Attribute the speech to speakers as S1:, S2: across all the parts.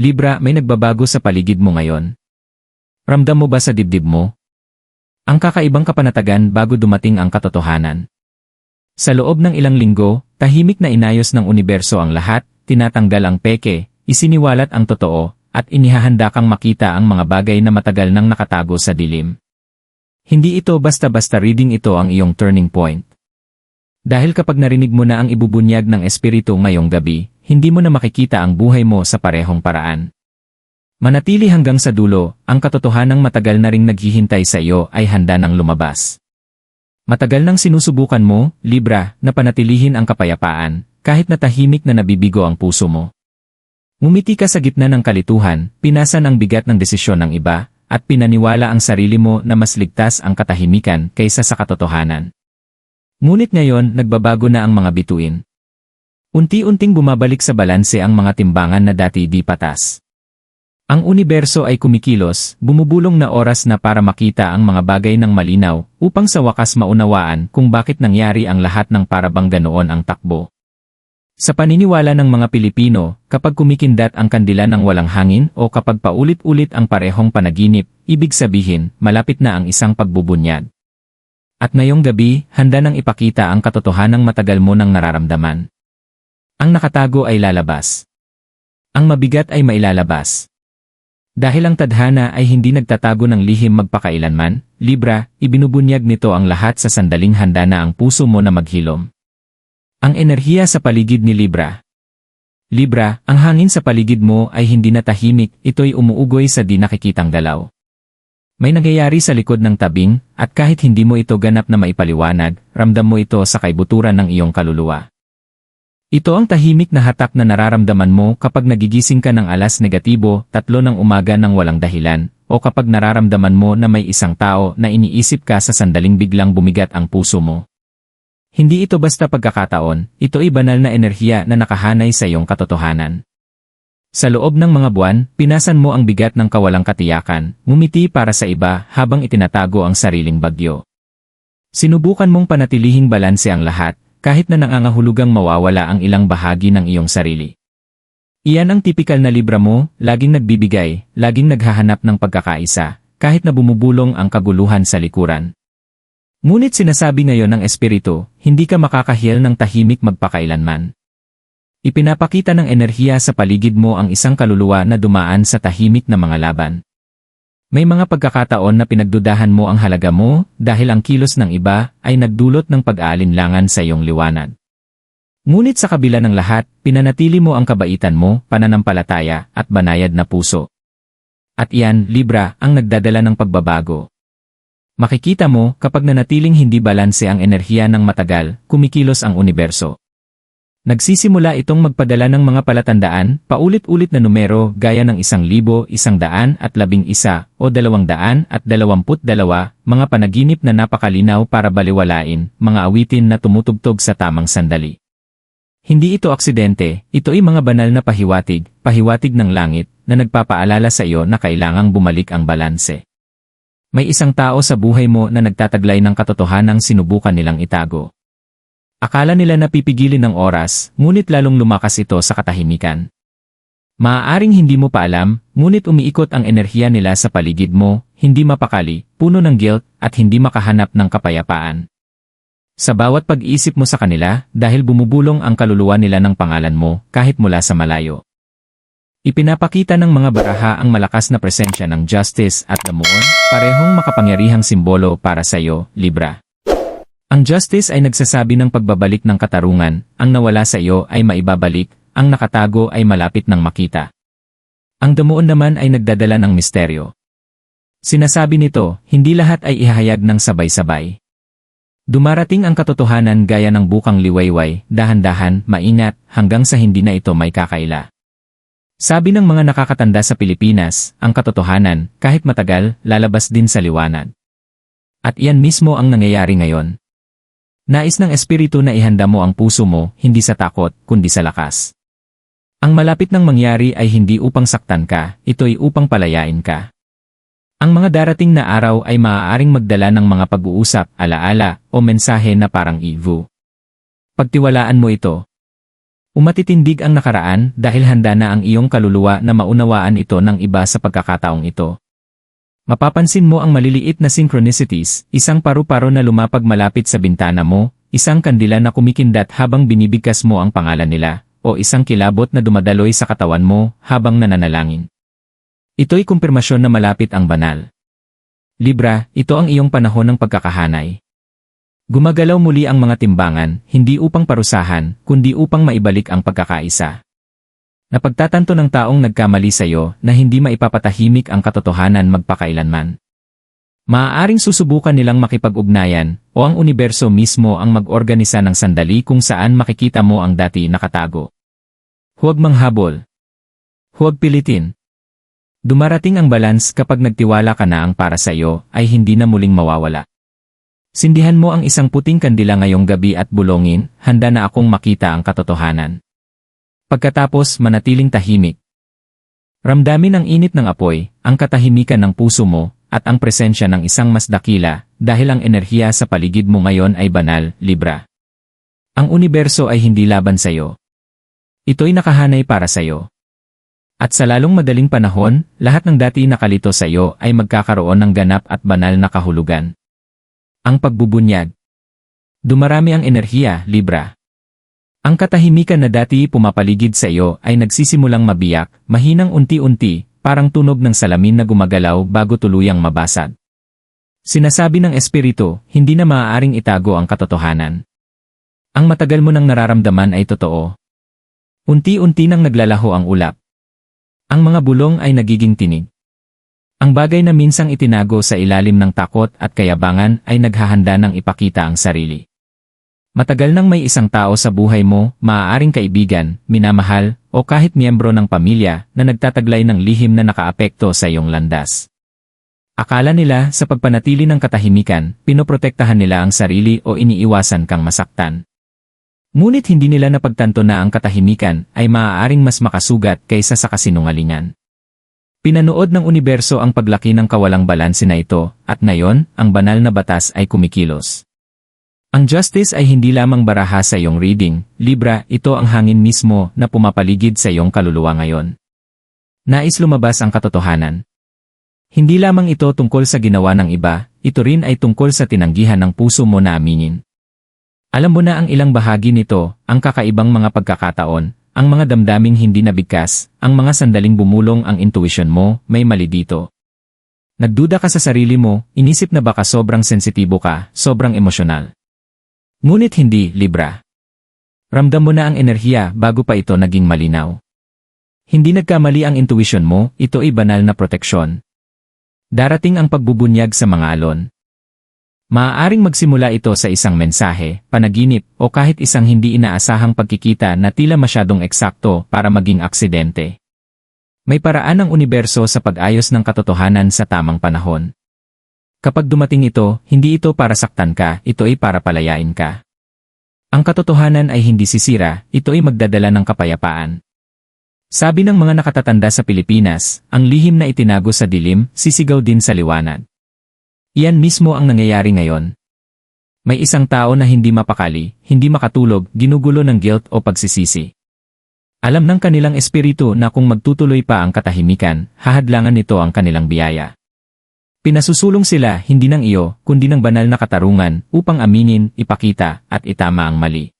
S1: Libra, may nagbabago sa paligid mo ngayon. Ramdam mo ba sa dibdib mo? Ang kakaibang kapanatagan bago dumating ang katotohanan. Sa loob ng ilang linggo, tahimik na inayos ng universo ang lahat, tinatanggal ang peke, isiniwalat ang totoo, at inihahanda kang makita ang mga bagay na matagal nang nakatago sa dilim. Hindi ito basta-basta reading ito ang iyong turning point. Dahil kapag narinig mo na ang ibubunyag ng espiritu ngayong gabi, hindi mo na makikita ang buhay mo sa parehong paraan. Manatili hanggang sa dulo, ang katotohanang matagal na ring naghihintay sa iyo ay handa ng lumabas. Matagal nang sinusubukan mo, Libra, na panatilihin ang kapayapaan, kahit na tahimik na nabibigo ang puso mo. Ngumiti ka sa gitna ng kalituhan, pinasan ang bigat ng desisyon ng iba, at pinaniwala ang sarili mo na mas ligtas ang katahimikan kaysa sa katotohanan. Ngunit ngayon, nagbabago na ang mga bituin. Unti-unting bumabalik sa balanse ang mga timbangan na dati di patas. Ang universo ay kumikilos, bumubulong na oras na para makita ang mga bagay ng malinaw, upang sa wakas maunawaan kung bakit nangyari ang lahat ng parabang ganoon ang takbo. Sa paniniwala ng mga Pilipino, kapag kumikindat ang kandila ng walang hangin o kapag paulit-ulit ang parehong panaginip, ibig sabihin, malapit na ang isang pagbubunyag. At ngayong gabi, handa nang ipakita ang katotohanang matagal mo nang nararamdaman. Ang nakatago ay lalabas. Ang mabigat ay mailalabas. Dahil ang tadhana ay hindi nagtatago ng lihim magpakailanman, Libra, ibinubunyag nito ang lahat sa sandaling handa na ang puso mo na maghilom. Ang enerhiya sa paligid ni Libra. Libra, ang hangin sa paligid mo ay hindi na tahimik, ito'y umuugoy sa di nakikitang galaw. May nangyayari sa likod ng tabing, at kahit hindi mo ito ganap na maipaliwanag, ramdam mo ito sa kaibuturan ng iyong kaluluwa. Ito ang tahimik na hatak na nararamdaman mo kapag nagigising ka ng alas negatibo, tatlo ng umaga ng walang dahilan, o kapag nararamdaman mo na may isang tao na iniisip ka sa sandaling biglang bumigat ang puso mo. Hindi ito basta pagkakataon, ito ay banal na enerhiya na nakahanay sa iyong katotohanan. Sa loob ng mga buwan, pinasan mo ang bigat ng kawalang katiyakan, ngumiti para sa iba habang itinatago ang sariling bagyo. Sinubukan mong panatilihing balanse ang lahat, kahit na nangangahulugang mawawala ang ilang bahagi ng iyong sarili. Iyan ang tipikal na libra mo, laging nagbibigay, laging naghahanap ng pagkakaisa, kahit na bumubulong ang kaguluhan sa likuran. Ngunit sinasabi ngayon ng Espiritu, hindi ka makakahil ng tahimik magpakailanman. Ipinapakita ng enerhiya sa paligid mo ang isang kaluluwa na dumaan sa tahimik na mga laban. May mga pagkakataon na pinagdudahan mo ang halaga mo dahil ang kilos ng iba ay nagdulot ng pag-aalinlangan sa iyong liwanag. Ngunit sa kabila ng lahat, pinanatili mo ang kabaitan mo, pananampalataya, at banayad na puso. At iyan, Libra, ang nagdadala ng pagbabago. Makikita mo kapag nanatiling hindi balanse ang enerhiya ng matagal, kumikilos ang universo. Nagsisimula itong magpadala ng mga palatandaan, paulit-ulit na numero gaya ng isang libo, isang daan at labing isa o dalawang daan at dalawamput dalawa, mga panaginip na napakalinaw para baliwalain, mga awitin na tumutugtog sa tamang sandali. Hindi ito aksidente, ito ay mga banal na pahiwatig, pahiwatig ng langit, na nagpapaalala sa iyo na kailangang bumalik ang balanse. May isang tao sa buhay mo na nagtataglay ng katotohanang sinubukan nilang itago. Akala nila napipigilin ng oras, ngunit lalong lumakas ito sa katahimikan. Maaaring hindi mo pa alam, ngunit umiikot ang enerhiya nila sa paligid mo, hindi mapakali, puno ng guilt, at hindi makahanap ng kapayapaan. Sa bawat pag-iisip mo sa kanila, dahil bumubulong ang kaluluwa nila ng pangalan mo, kahit mula sa malayo. Ipinapakita ng mga baraha ang malakas na presensya ng justice at damuon, parehong makapangyarihang simbolo para sa iyo, Libra. Ang justice ay nagsasabi ng pagbabalik ng katarungan, ang nawala sa iyo ay maibabalik, ang nakatago ay malapit ng makita. Ang damuon naman ay nagdadala ng misteryo. Sinasabi nito, hindi lahat ay ihahayag ng sabay-sabay. Dumarating ang katotohanan gaya ng bukang liwayway, dahan-dahan, maingat, hanggang sa hindi na ito may kakaila. Sabi ng mga nakakatanda sa Pilipinas, ang katotohanan, kahit matagal, lalabas din sa liwanag. At iyan mismo ang nangyayari ngayon. Nais ng Espiritu na ihanda mo ang puso mo, hindi sa takot, kundi sa lakas. Ang malapit ng mangyari ay hindi upang saktan ka, ito ay upang palayain ka. Ang mga darating na araw ay maaaring magdala ng mga pag-uusap, alaala, o mensahe na parang ivu. Pagtiwalaan mo ito. Umatitindig ang nakaraan dahil handa na ang iyong kaluluwa na maunawaan ito ng iba sa pagkakataong ito. Mapapansin mo ang maliliit na synchronicities, isang paru-paro na lumapag malapit sa bintana mo, isang kandila na kumikindat habang binibigkas mo ang pangalan nila, o isang kilabot na dumadaloy sa katawan mo habang nananalangin. Ito'y kumpirmasyon na malapit ang banal. Libra, ito ang iyong panahon ng pagkakahanay. Gumagalaw muli ang mga timbangan, hindi upang parusahan, kundi upang maibalik ang pagkakaisa. Napagtatanto ng taong nagkamali sa iyo na hindi maipapatahimik ang katotohanan magpakailanman. Maaaring susubukan nilang makipag-ugnayan o ang universo mismo ang mag-organisa ng sandali kung saan makikita mo ang dati nakatago. Huwag manghabol. Huwag pilitin. Dumarating ang balance kapag nagtiwala ka na ang para sa iyo ay hindi na muling mawawala. Sindihan mo ang isang puting kandila ngayong gabi at bulongin, handa na akong makita ang katotohanan. Pagkatapos manatiling tahimik. Ramdamin ang init ng apoy, ang katahimikan ng puso mo, at ang presensya ng isang mas dakila, dahil ang enerhiya sa paligid mo ngayon ay banal, Libra. Ang universo ay hindi laban sa iyo. Ito'y nakahanay para sa iyo. At sa lalong madaling panahon, lahat ng dati nakalito sa iyo ay magkakaroon ng ganap at banal na kahulugan. Ang pagbubunyag. Dumarami ang enerhiya, Libra. Ang katahimikan na dati pumapaligid sa iyo ay nagsisimulang mabiyak, mahinang unti-unti, parang tunog ng salamin na gumagalaw bago tuluyang mabasag. Sinasabi ng espiritu, hindi na maaaring itago ang katotohanan. Ang matagal mo nang nararamdaman ay totoo. Unti-unti nang naglalaho ang ulap. Ang mga bulong ay nagiging tinig. Ang bagay na minsang itinago sa ilalim ng takot at kayabangan ay naghahanda ng ipakita ang sarili. Matagal nang may isang tao sa buhay mo, maaaring kaibigan, minamahal, o kahit miyembro ng pamilya na nagtataglay ng lihim na nakaapekto sa iyong landas. Akala nila sa pagpanatili ng katahimikan, pinoprotektahan nila ang sarili o iniiwasan kang masaktan. Ngunit hindi nila napagtanto na ang katahimikan ay maaaring mas makasugat kaysa sa kasinungalingan. Pinanood ng universo ang paglaki ng kawalang balanse na ito, at ngayon, ang banal na batas ay kumikilos. Ang justice ay hindi lamang baraha sa iyong reading, Libra, ito ang hangin mismo na pumapaligid sa iyong kaluluwa ngayon. Nais lumabas ang katotohanan. Hindi lamang ito tungkol sa ginawa ng iba, ito rin ay tungkol sa tinanggihan ng puso mo na aminin. Alam mo na ang ilang bahagi nito, ang kakaibang mga pagkakataon, ang mga damdaming hindi nabigkas, ang mga sandaling bumulong ang intuition mo, may mali dito. Nagduda ka sa sarili mo, inisip na baka sobrang sensitibo ka, sobrang emosyonal. Ngunit hindi, Libra. Ramdam mo na ang enerhiya bago pa ito naging malinaw. Hindi nagkamali ang intuition mo, ito ay banal na proteksyon. Darating ang pagbubunyag sa mga alon. Maaaring magsimula ito sa isang mensahe, panaginip, o kahit isang hindi inaasahang pagkikita na tila masyadong eksakto para maging aksidente. May paraan ng universo sa pag-ayos ng katotohanan sa tamang panahon. Kapag dumating ito, hindi ito para saktan ka, ito ay para palayain ka. Ang katotohanan ay hindi sisira, ito ay magdadala ng kapayapaan. Sabi ng mga nakatatanda sa Pilipinas, ang lihim na itinago sa dilim, sisigaw din sa liwanag. Iyan mismo ang nangyayari ngayon. May isang tao na hindi mapakali, hindi makatulog, ginugulo ng guilt o pagsisisi. Alam ng kanilang espiritu na kung magtutuloy pa ang katahimikan, hahadlangan nito ang kanilang biyaya. Pinasusulong sila hindi ng iyo, kundi ng banal na katarungan upang aminin, ipakita, at itama ang mali.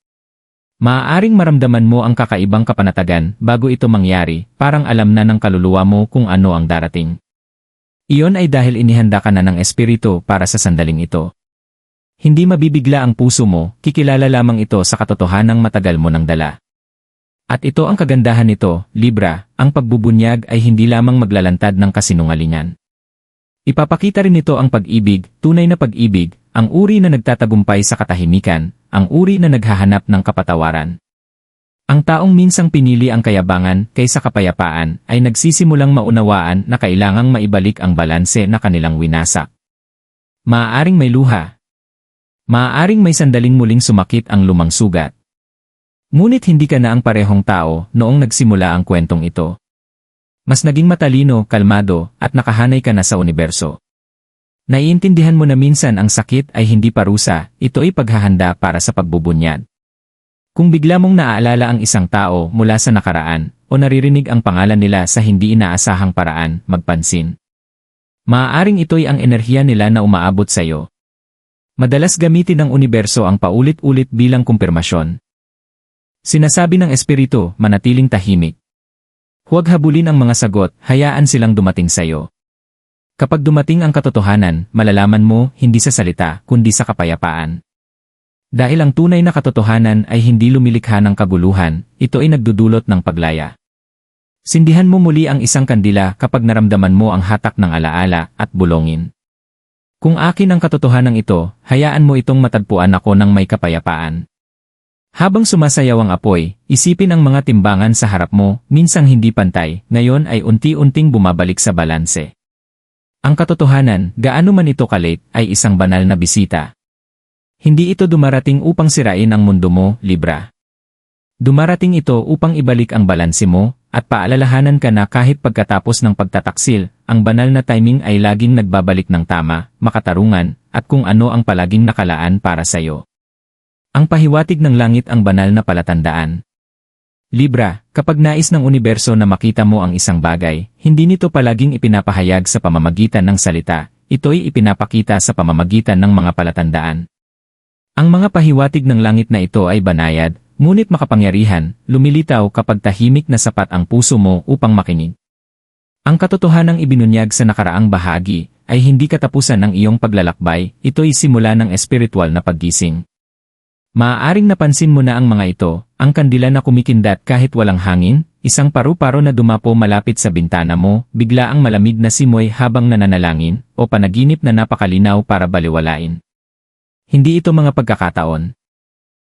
S1: Maaaring maramdaman mo ang kakaibang kapanatagan bago ito mangyari, parang alam na ng kaluluwa mo kung ano ang darating. Iyon ay dahil inihanda ka na ng espiritu para sa sandaling ito. Hindi mabibigla ang puso mo, kikilala lamang ito sa katotohanang matagal mo nang dala. At ito ang kagandahan nito, Libra, ang pagbubunyag ay hindi lamang maglalantad ng kasinungalingan. Ipapakita rin ito ang pag-ibig, tunay na pag-ibig, ang uri na nagtatagumpay sa katahimikan, ang uri na naghahanap ng kapatawaran. Ang taong minsang pinili ang kayabangan kaysa kapayapaan ay nagsisimulang maunawaan na kailangang maibalik ang balanse na kanilang winasak. Maaaring may luha. Maaaring may sandaling muling sumakit ang lumang sugat. Ngunit hindi ka na ang parehong tao noong nagsimula ang kwentong ito. Mas naging matalino, kalmado, at nakahanay ka na sa universo. Naiintindihan mo na minsan ang sakit ay hindi parusa, ito ay paghahanda para sa pagbubunyad. Kung bigla mong naaalala ang isang tao mula sa nakaraan o naririnig ang pangalan nila sa hindi inaasahang paraan, magpansin. Maaaring ito'y ang enerhiya nila na umaabot sa iyo. Madalas gamitin ng universo ang paulit-ulit bilang kumpirmasyon. Sinasabi ng espiritu, manatiling tahimik. Huwag habulin ang mga sagot, hayaan silang dumating sa iyo. Kapag dumating ang katotohanan, malalaman mo hindi sa salita, kundi sa kapayapaan. Dahil ang tunay na katotohanan ay hindi lumilikha ng kaguluhan, ito ay nagdudulot ng paglaya. Sindihan mo muli ang isang kandila kapag naramdaman mo ang hatak ng alaala at bulongin. Kung akin ang katotohanan ito, hayaan mo itong matagpuan ako ng may kapayapaan. Habang sumasayaw ang apoy, isipin ang mga timbangan sa harap mo, minsang hindi pantay, ngayon ay unti-unting bumabalik sa balanse. Ang katotohanan, gaano man ito kalit, ay isang banal na bisita. Hindi ito dumarating upang sirain ang mundo mo, Libra. Dumarating ito upang ibalik ang balanse mo, at paalalahanan ka na kahit pagkatapos ng pagtataksil, ang banal na timing ay laging nagbabalik ng tama, makatarungan, at kung ano ang palaging nakalaan para sa iyo. Ang pahiwatig ng langit ang banal na palatandaan. Libra, kapag nais ng universo na makita mo ang isang bagay, hindi nito palaging ipinapahayag sa pamamagitan ng salita, ito'y ipinapakita sa pamamagitan ng mga palatandaan. Ang mga pahiwatig ng langit na ito ay banayad, ngunit makapangyarihan, lumilitaw kapag tahimik na sapat ang puso mo upang makinig. Ang katotohanang ibinunyag sa nakaraang bahagi ay hindi katapusan ng iyong paglalakbay, ito'y simula ng espiritual na paggising. Maaaring napansin mo na ang mga ito, ang kandila na kumikindat kahit walang hangin, isang paru-paro na dumapo malapit sa bintana mo, bigla ang malamig na simoy habang nananalangin, o panaginip na napakalinaw para baliwalain. Hindi ito mga pagkakataon.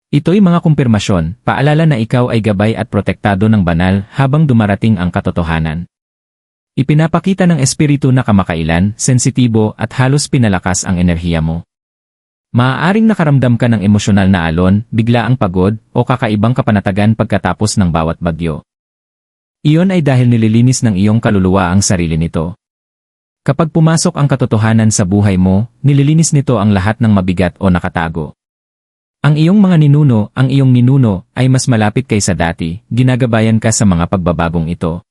S1: Ito'y mga kumpirmasyon, paalala na ikaw ay gabay at protektado ng banal habang dumarating ang katotohanan. Ipinapakita ng espiritu na kamakailan, sensitibo at halos pinalakas ang enerhiya mo. Maaaring nakaramdam ka ng emosyonal na alon, bigla ang pagod, o kakaibang kapanatagan pagkatapos ng bawat bagyo. Iyon ay dahil nililinis ng iyong kaluluwa ang sarili nito. Kapag pumasok ang katotohanan sa buhay mo, nililinis nito ang lahat ng mabigat o nakatago. Ang iyong mga ninuno, ang iyong ninuno, ay mas malapit kaysa dati, ginagabayan ka sa mga pagbabagong ito.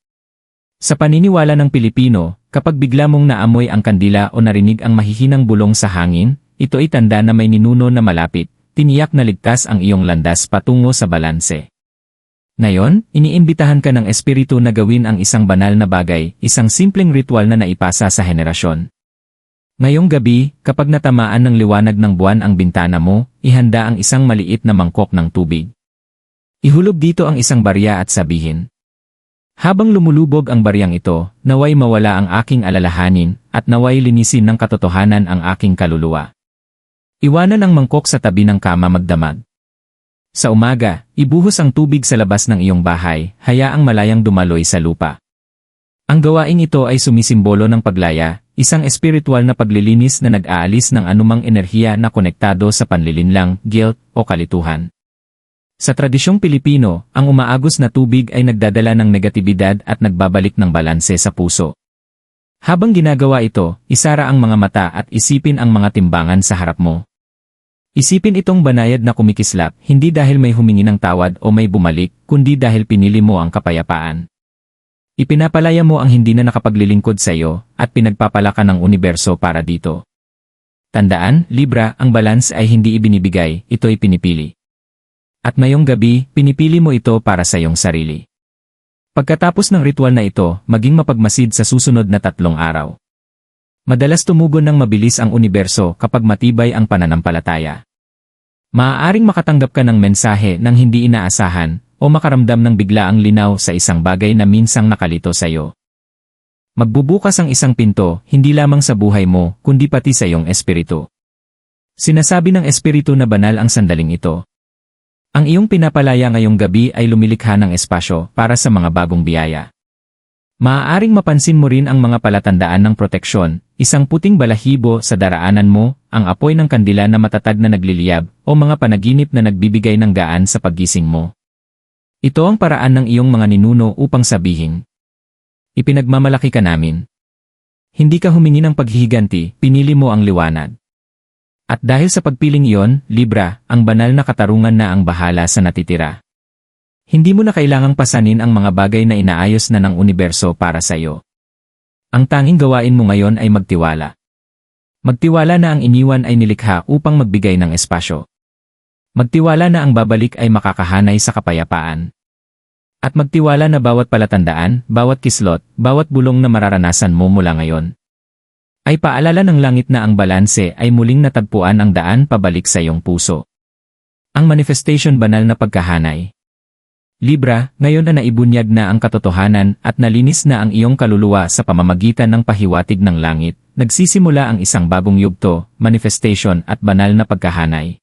S1: Sa paniniwala ng Pilipino, kapag bigla mong naamoy ang kandila o narinig ang mahihinang bulong sa hangin, ito ay tanda na may ninuno na malapit, tiniyak na ligtas ang iyong landas patungo sa balanse. Ngayon, iniimbitahan ka ng espiritu na gawin ang isang banal na bagay, isang simpleng ritual na naipasa sa henerasyon. Ngayong gabi, kapag natamaan ng liwanag ng buwan ang bintana mo, ihanda ang isang maliit na mangkok ng tubig. Ihulog dito ang isang barya at sabihin, habang lumulubog ang baryang ito, naway mawala ang aking alalahanin, at naway linisin ng katotohanan ang aking kaluluwa. Iwanan ang mangkok sa tabi ng kama magdamag. Sa umaga, ibuhos ang tubig sa labas ng iyong bahay, hayaang malayang dumaloy sa lupa. Ang gawain ito ay sumisimbolo ng paglaya, isang espiritual na paglilinis na nag-aalis ng anumang enerhiya na konektado sa panlilinlang, guilt, o kalituhan. Sa tradisyong Pilipino, ang umaagos na tubig ay nagdadala ng negatibidad at nagbabalik ng balanse sa puso. Habang ginagawa ito, isara ang mga mata at isipin ang mga timbangan sa harap mo. Isipin itong banayad na kumikislap, hindi dahil may humingi ng tawad o may bumalik, kundi dahil pinili mo ang kapayapaan. Ipinapalaya mo ang hindi na nakapaglilingkod sa iyo, at pinagpapalaka ng universo para dito. Tandaan, Libra, ang balance ay hindi ibinibigay, ito'y pinipili. At ngayong gabi, pinipili mo ito para sa iyong sarili. Pagkatapos ng ritual na ito, maging mapagmasid sa susunod na tatlong araw. Madalas tumugon ng mabilis ang universo kapag matibay ang pananampalataya. Maaaring makatanggap ka ng mensahe ng hindi inaasahan o makaramdam ng biglaang linaw sa isang bagay na minsang nakalito sa iyo. Magbubukas ang isang pinto, hindi lamang sa buhay mo, kundi pati sa iyong espiritu. Sinasabi ng espiritu na banal ang sandaling ito, ang iyong pinapalaya ngayong gabi ay lumilikha ng espasyo para sa mga bagong biyaya. Maaaring mapansin mo rin ang mga palatandaan ng proteksyon, isang puting balahibo sa daraanan mo, ang apoy ng kandila na matatag na nagliliyab, o mga panaginip na nagbibigay ng gaan sa paggising mo. Ito ang paraan ng iyong mga ninuno upang sabihin. Ipinagmamalaki ka namin. Hindi ka humingi ng paghihiganti, pinili mo ang liwanag. At dahil sa pagpiling iyon, Libra, ang banal na katarungan na ang bahala sa natitira. Hindi mo na kailangang pasanin ang mga bagay na inaayos na ng universo para sa iyo. Ang tanging gawain mo ngayon ay magtiwala. Magtiwala na ang iniwan ay nilikha upang magbigay ng espasyo. Magtiwala na ang babalik ay makakahanay sa kapayapaan. At magtiwala na bawat palatandaan, bawat kislot, bawat bulong na mararanasan mo mula ngayon, ay paalala ng langit na ang balanse ay muling natagpuan ang daan pabalik sa iyong puso. Ang manifestation banal na pagkahanay. Libra, ngayon na naibunyag na ang katotohanan at nalinis na ang iyong kaluluwa sa pamamagitan ng pahiwatig ng langit, nagsisimula ang isang bagong yugto, manifestation at banal na pagkahanay.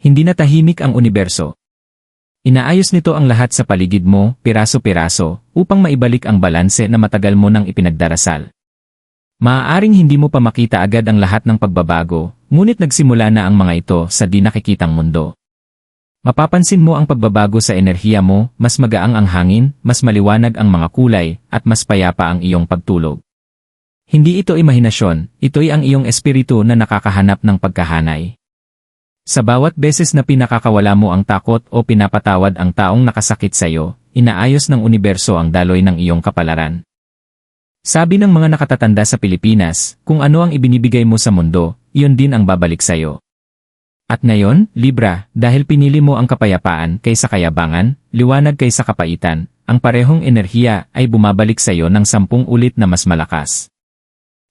S1: Hindi na tahimik ang universo. Inaayos nito ang lahat sa paligid mo, piraso-piraso, upang maibalik ang balanse na matagal mo nang ipinagdarasal. Maaaring hindi mo pa makita agad ang lahat ng pagbabago, ngunit nagsimula na ang mga ito sa di nakikitang mundo. Mapapansin mo ang pagbabago sa enerhiya mo, mas magaang ang hangin, mas maliwanag ang mga kulay, at mas payapa ang iyong pagtulog. Hindi ito imahinasyon, ito'y ang iyong espiritu na nakakahanap ng pagkahanay. Sa bawat beses na pinakakawala mo ang takot o pinapatawad ang taong nakasakit sa iyo, inaayos ng universo ang daloy ng iyong kapalaran. Sabi ng mga nakatatanda sa Pilipinas, kung ano ang ibinibigay mo sa mundo, iyon din ang babalik sa iyo. At ngayon, Libra, dahil pinili mo ang kapayapaan kaysa kayabangan, liwanag kaysa kapaitan, ang parehong enerhiya ay bumabalik sa iyo ng sampung ulit na mas malakas.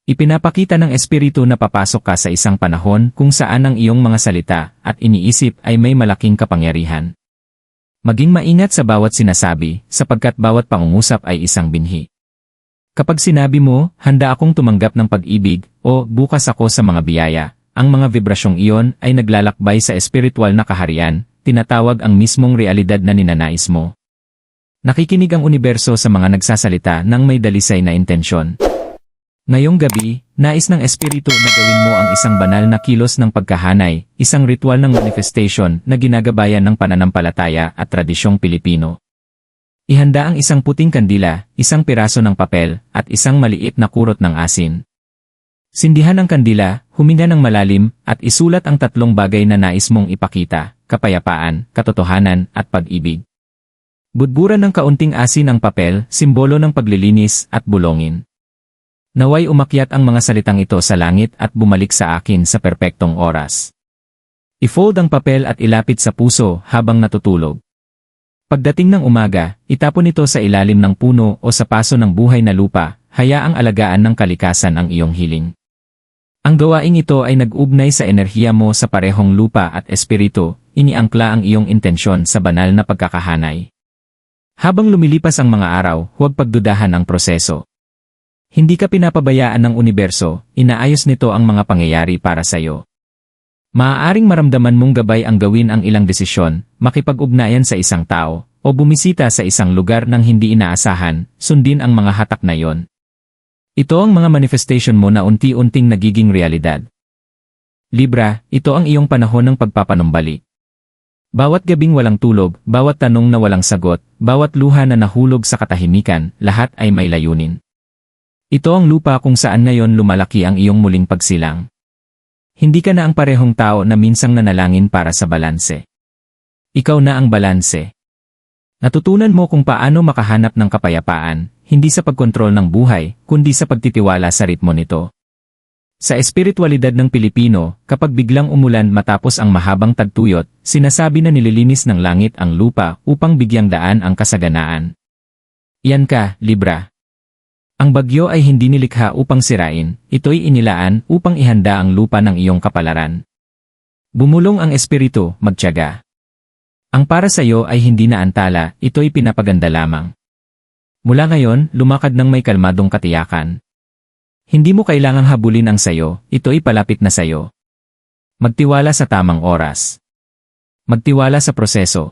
S1: Ipinapakita ng espiritu na papasok ka sa isang panahon kung saan ang iyong mga salita at iniisip ay may malaking kapangyarihan. Maging maingat sa bawat sinasabi, sapagkat bawat pangungusap ay isang binhi. Kapag sinabi mo, handa akong tumanggap ng pag-ibig, o bukas ako sa mga biyaya, ang mga vibrasyong iyon ay naglalakbay sa espiritual na kaharian, tinatawag ang mismong realidad na ninanais mo. Nakikinig ang universo sa mga nagsasalita ng may dalisay na intensyon. Ngayong gabi, nais ng espiritu na gawin mo ang isang banal na kilos ng pagkahanay, isang ritual ng manifestation na ginagabayan ng pananampalataya at tradisyong Pilipino. Ihanda ang isang puting kandila, isang piraso ng papel, at isang maliit na kurot ng asin. Sindihan ang kandila, huminga ng malalim, at isulat ang tatlong bagay na nais mong ipakita, kapayapaan, katotohanan, at pag-ibig. Budburan ng kaunting asin ang papel, simbolo ng paglilinis at bulongin. Naway umakyat ang mga salitang ito sa langit at bumalik sa akin sa perpektong oras. I-fold ang papel at ilapit sa puso habang natutulog. Pagdating ng umaga, itapon ito sa ilalim ng puno o sa paso ng buhay na lupa, hayaang alagaan ng kalikasan ang iyong hiling. Ang gawaing ito ay nag-ugnay sa enerhiya mo sa parehong lupa at espiritu, iniangkla ang iyong intensyon sa banal na pagkakahanay. Habang lumilipas ang mga araw, huwag pagdudahan ang proseso. Hindi ka pinapabayaan ng universo, inaayos nito ang mga pangyayari para sa iyo. Maaaring maramdaman mong gabay ang gawin ang ilang desisyon, makipag-ugnayan sa isang tao, o bumisita sa isang lugar nang hindi inaasahan, sundin ang mga hatak na yon. Ito ang mga manifestation mo na unti-unting nagiging realidad. Libra, ito ang iyong panahon ng pagpapanumbalik. Bawat gabing walang tulog, bawat tanong na walang sagot, bawat luha na nahulog sa katahimikan, lahat ay may layunin. Ito ang lupa kung saan ngayon lumalaki ang iyong muling pagsilang. Hindi ka na ang parehong tao na minsang nanalangin para sa balanse. Ikaw na ang balanse. Natutunan mo kung paano makahanap ng kapayapaan, hindi sa pagkontrol ng buhay, kundi sa pagtitiwala sa ritmo nito. Sa espiritualidad ng Pilipino, kapag biglang umulan matapos ang mahabang tagtuyot, sinasabi na nililinis ng langit ang lupa upang bigyang daan ang kasaganaan. Yan ka, Libra. Ang bagyo ay hindi nilikha upang sirain, ito'y inilaan upang ihanda ang lupa ng iyong kapalaran. Bumulong ang espiritu, magtiyaga. Ang para sa iyo ay hindi na antala, ito'y pinapaganda lamang. Mula ngayon, lumakad ng may kalmadong katiyakan. Hindi mo kailangang habulin ang sayo, ito'y palapit na sayo. Magtiwala sa tamang oras. Magtiwala sa proseso.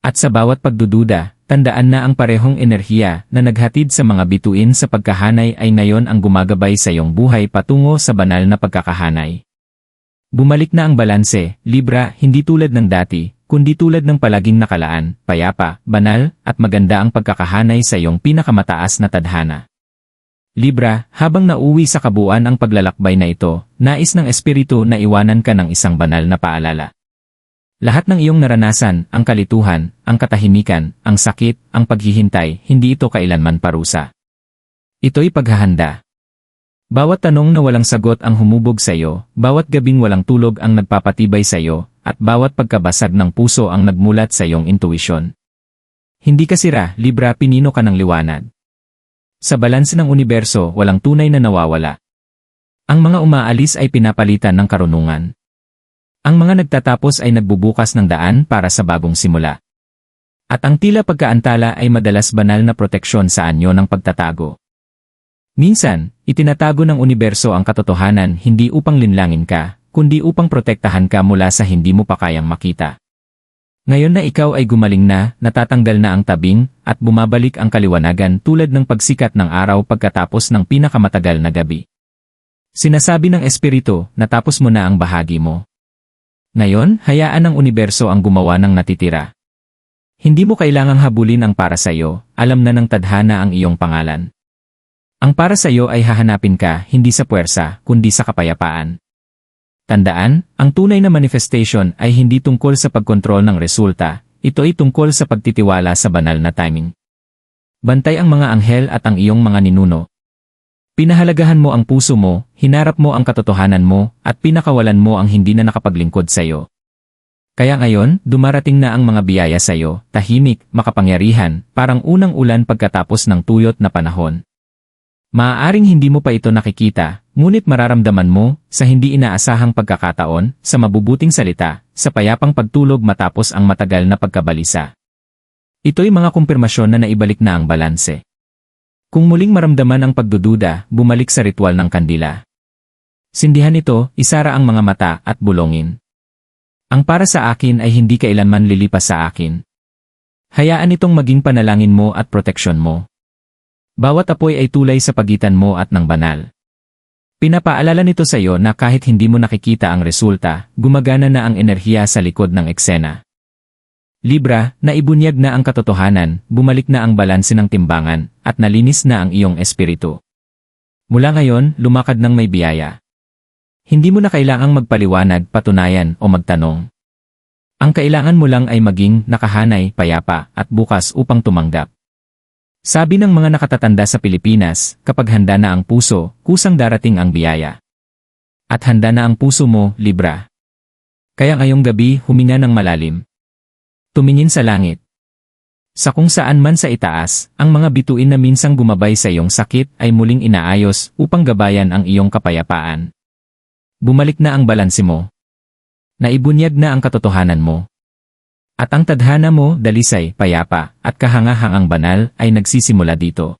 S1: At sa bawat pagdududa, tandaan na ang parehong enerhiya na naghatid sa mga bituin sa pagkahanay ay ngayon ang gumagabay sa iyong buhay patungo sa banal na pagkakahanay. Bumalik na ang balanse, Libra, hindi tulad ng dati, kundi tulad ng palaging nakalaan, payapa, banal, at maganda ang pagkakahanay sa iyong pinakamataas na tadhana. Libra, habang nauwi sa kabuuan ang paglalakbay na ito, nais ng espiritu na iwanan ka ng isang banal na paalala. Lahat ng iyong naranasan, ang kalituhan, ang katahimikan, ang sakit, ang paghihintay, hindi ito kailanman parusa. Ito'y paghahanda. Bawat tanong na walang sagot ang humubog sa iyo, bawat gabing walang tulog ang nagpapatibay sa iyo, at bawat pagkabasag ng puso ang nagmulat sa iyong intuisyon. Hindi ka sira, Libra, pinino ka ng liwanag. Sa balanse ng universo, walang tunay na nawawala. Ang mga umaalis ay pinapalitan ng karunungan. Ang mga nagtatapos ay nagbubukas ng daan para sa bagong simula. At ang tila pagkaantala ay madalas banal na proteksyon sa anyo ng pagtatago. Minsan, itinatago ng universo ang katotohanan hindi upang linlangin ka, kundi upang protektahan ka mula sa hindi mo pa kayang makita. Ngayon na ikaw ay gumaling na, natatanggal na ang tabing, at bumabalik ang kaliwanagan tulad ng pagsikat ng araw pagkatapos ng pinakamatagal na gabi. Sinasabi ng Espiritu, natapos mo na ang bahagi mo. Ngayon, hayaan ng universo ang gumawa ng natitira. Hindi mo kailangang habulin ang para sa iyo, alam na ng tadhana ang iyong pangalan. Ang para sa iyo ay hahanapin ka hindi sa puwersa, kundi sa kapayapaan. Tandaan, ang tunay na manifestation ay hindi tungkol sa pagkontrol ng resulta, ito ay tungkol sa pagtitiwala sa banal na timing. Bantay ang mga anghel at ang iyong mga ninuno. Pinahalagahan mo ang puso mo, hinarap mo ang katotohanan mo, at pinakawalan mo ang hindi na nakapaglingkod sa iyo. Kaya ngayon, dumarating na ang mga biyaya sa iyo, tahimik, makapangyarihan, parang unang ulan pagkatapos ng tuyot na panahon. Maaaring hindi mo pa ito nakikita, ngunit mararamdaman mo, sa hindi inaasahang pagkakataon, sa mabubuting salita, sa payapang pagtulog matapos ang matagal na pagkabalisa. Ito'y mga kumpirmasyon na naibalik na ang balanse. Kung muling maramdaman ang pagdududa, bumalik sa ritual ng kandila. Sindihan ito, isara ang mga mata at bulongin. Ang para sa akin ay hindi kailanman lilipas sa akin. Hayaan itong maging panalangin mo at proteksyon mo. Bawat apoy ay tulay sa pagitan mo at ng banal. Pinapaalala nito sa iyo na kahit hindi mo nakikita ang resulta, gumagana na ang enerhiya sa likod ng eksena. Libra, naibunyag na ang katotohanan, bumalik na ang balanse ng timbangan, at nalinis na ang iyong espiritu. Mula ngayon, lumakad ng may biyaya. Hindi mo na kailangang magpaliwanag, patunayan, o magtanong. Ang kailangan mo lang ay maging nakahanay, payapa, at bukas upang tumanggap. Sabi ng mga nakatatanda sa Pilipinas, kapag handa na ang puso, kusang darating ang biyaya. At handa na ang puso mo, Libra. Kaya ngayong gabi, huminga ng malalim. Tumingin sa langit. Sa kung saan man sa itaas, ang mga bituin na minsang gumabay sa iyong sakit ay muling inaayos upang gabayan ang iyong kapayapaan. Bumalik na ang balanse mo. Naibunyag na ang katotohanan mo. At ang tadhana mo, dalisay, payapa, at kahangahangang banal ay nagsisimula dito.